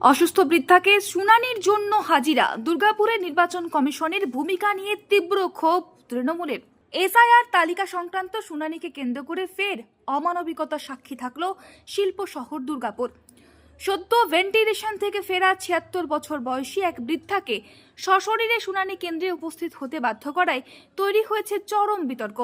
অসুস্থ বৃদ্ধাকে শুনানির জন্য হাজিরা। দুর্গাপুরে নির্বাচন কমিশনের ভূমিকা নিয়ে তীব্র ক্ষোভ তৃণমূলের। এসআইআর তালিকা সংক্রান্ত শুনানিকে কেন্দ্র করে ফের অমানবিকতা সাক্ষী থাকল শিল্প শহর দুর্গাপুর। সদ্য ভেন্টিলেশন থেকে ফেরা ছিয়াত্তর বছর বয়সী এক বৃদ্ধাকে সশরীরে শুনানি কেন্দ্রে উপস্থিত হতে বাধ্য করায় তৈরি হয়েছে চরম বিতর্ক।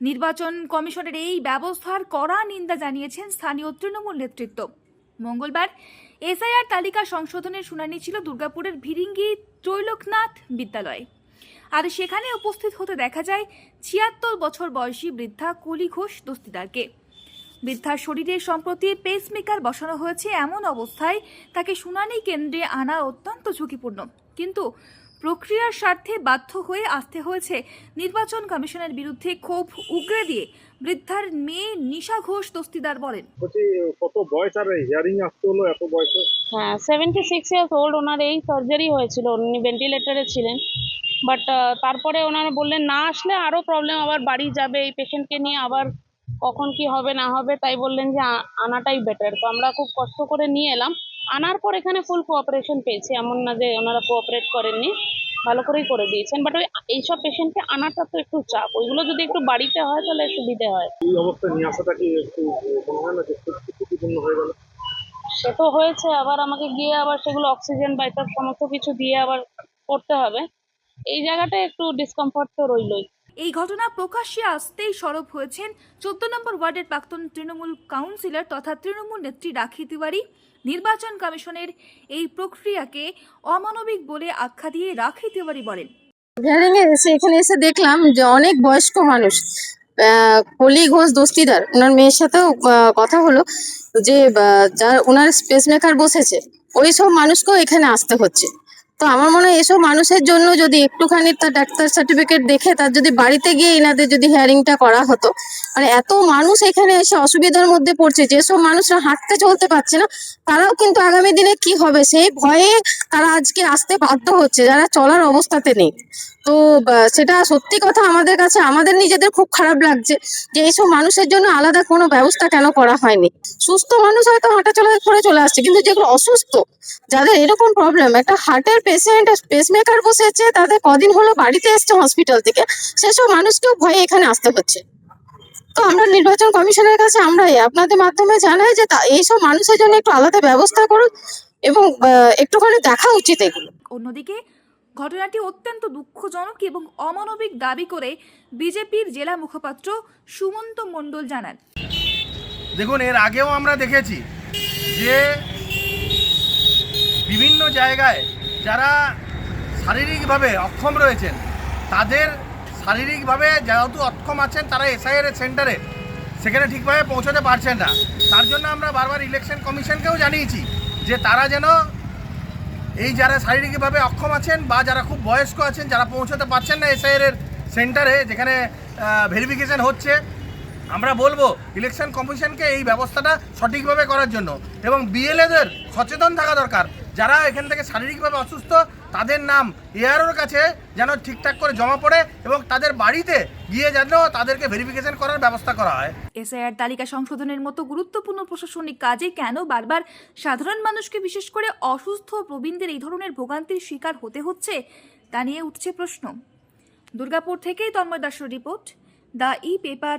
নির্বাচন কমিশনের এই ব্যবস্থার কড়া নিন্দা জানিয়েছেন স্থানীয় তৃণমূল নেতৃত্ব। মঙ্গলবার এসআইআর তালিকা সংশোধনের শুনানি ছিল দুর্গাপুরের ভিরিঙ্গি ত্রৈলোকনাথ বিদ্যালয়ে। আর সেখানে উপস্থিত হতে দেখা যায় ছিয়াত্তর বছর বয়সী বৃদ্ধা কুলি ঘোষ দস্তিদারকে। বৃদ্ধার শরীরে সম্প্রতি পেসমেকার বসানো হয়েছে এমন অবস্থায় তাকে শুনানি কেন্দ্রে আনা অত্যন্ত ঝুঁকিপূর্ণ। কিন্তু প্রক্রিয়ার স্বার্থে বাধ্য হয়ে আসতে হয়েছে। নির্বাচন কমিশনের বিরুদ্ধে ক্ষোভ উগরে দিয়ে বৃদ্ধার মেয়ে নিশা ঘোষ দস্তিদার বলেন। কত বয়স? আর হিয়ারিং আসতে হলো এত বয়সে। হ্যাঁ সেভেন্টি সিক্স ইয়ার্স ওল্ড ওনার এই সার্জারি হয়েছিল। উনি ভেন্টিলেটারে ছিলেন। বাট তারপরে ওনারা বললেন না আসলে আরও প্রবলেম আবার বাড়ি যাবে। এই পেশেন্টকে নিয়ে আবার কখন কি হবে না হবে? তাই বললেন যে আনাটাই বেটার তো আমরা খুব কষ্ট করে নিয়ে এলাম। আনার পর এখানে ফুল কোঅপারেশন পেয়েছি। এমন না যে ওনারা কোঅপারেট করেননি ভালো করেই করে দিয়েছেন। বাট ওই এইসব পেশেন্টকে আনাটা তো একটু চাপ। ওইগুলো যদি একটু বাড়িতে হয় তাহলে সুবিধে হয়। এই অবস্থায় নিয়ে আসাটা কি একটু মনে হয় না যে ঝুঁকিপূর্ণ হয়ে গেল? সে তো হয়েছে। আবার আমাকে গিয়ে আবার সেগুলো অক্সিজেন বা এসব সমস্ত কিছু দিয়ে আবার করতে হবে। এই জায়গাটা একটু ডিসকমফর্ট তো রইলই। এই ঘটনা প্রকাশ্যে আসতেই সরব হয়েছেন চোদ্দ নম্বর ওয়ার্ডের প্রাক্তন তৃণমূল কাউন্সিলর তথা তৃণমূল নেত্রী রাখি তিওয়ারি। নির্বাচন কমিশনের এই প্রক্রিয়াকে অমানবিক বলে আখ্যা দিয়ে রাখি তিওয়ারি বলেন। হিয়ারিং এ এসে এখানে এসে দেখলাম যে অনেক বয়স্ক মানুষ কলি ঘোষ দস্তিদার, ওনার মেয়ের সাথেও কথা হলো যে যার, ওনার স্পেস মেকার বসেছে, ওই সব মানুষকেও এখানে আসতে হচ্ছে। তো আমার মনে হয় এসব মানুষের জন্য যদি একটুখানি তার ডাক্তার সার্টিফিকেট দেখে তার যদি বাড়িতে গিয়ে এনাদের যদি হিয়ারিংটা করা হতো। মানে এত মানুষ এখানে এসে অসুবিধার মধ্যে পড়ছে যেসব মানুষরা হাঁটতে চলতে পারছে না, তারাও কিন্তু আগামী দিনে কি হবে? সেই ভয়ে তারা আজকে আসতে বাধ্য হচ্ছে, যারা চলার অবস্থাতে নেই। তো সেটা সত্যি কথা আমাদের কাছে, আমাদের নিজেদের খুব খারাপ লাগছে যে এইসব মানুষের জন্য আলাদা কোনো ব্যবস্থা কেন করা হয়নি? সুস্থ মানুষ হয়তো হাঁটা চলা করে চলে আসছে, কিন্তু যেগুলো অসুস্থ, যাদের এরকম প্রবলেম একটা হার্টের পেশেন্ট পেসমেকার বসেছে তাদের কদিন হলো বাড়িতে এসছে হসপিটাল থেকে। সেসব মানুষকেও ভয়ে এখানে আসতে হচ্ছে। তো আমরা নির্বাচন কমিশনের কাছে আমরা আপনাদের মাধ্যমে জানাই যে তা- এইসব মানুষের জন্য একটু আলাদা ব্যবস্থা করুন এবং একটুখানি দেখা উচিত এগুলো। অন্যদিকে ঘটনাটি অত্যন্ত দুঃখজনক এবং অমানবিক দাবি করে বিজেপির জেলা মুখপাত্র সুমন্ত মণ্ডল জানান। দেখুন এর আগেও আমরা দেখেছি যে বিভিন্ন জায়গায় যারা শারীরিকভাবে অক্ষম রয়েছেন, তাদের শারীরিকভাবে যেহেতু অক্ষম আছেন, তারা এসআইআর সেন্টারে সেখানে ঠিকভাবে পৌঁছতে পারছেন না। তার জন্য আমরা বারবার ইলেকশন কমিশনকেও জানিয়েছি যে তারা যেন এই যারা শারীরিকভাবে অক্ষম আছেন বা যারা খুব বয়স্ক আছেন, যারা পৌঁছতে পারছেন না এসআইআর সেন্টারে যেখানে ভেরিফিকেশন হচ্ছে, আমরা বলব ইলেকশন কমিশনকে এই ব্যবস্থাটা সঠিকভাবে করার জন্য। এবং বিএলএদের সচেতন থাকা দরকার। যারা এখান থেকে শারীরিকভাবে অসুস্থ, তাদের নাম এআরওর কাছে যেন ঠিকঠাক করে জমা পড়ে এবং তাদের বাড়িতে গিয়ে যেন তাদেরকে ভেরিফিকেশন করার ব্যবস্থা করা হয়। এসআইআর তালিকা সংশোধনের মতো গুরুত্বপূর্ণ প্রশাসনিক কাজে কেন বারবার সাধারণ মানুষকে বিশেষ করে অসুস্থ প্রবীণদের এই ধরনের ভোগান্তির শিকার হতে হচ্ছে, তা নিয়ে উঠছে প্রশ্ন। দুর্গাপুর থেকে তন্ময় দাসের report, the e paper.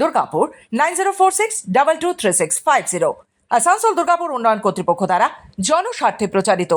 Durgapur nine zero four six double two three six five zero. Asansol Durgapur উন্নয়ন কর্তৃপক্ষ দ্বারা জনস্বার্থে প্রচারিত।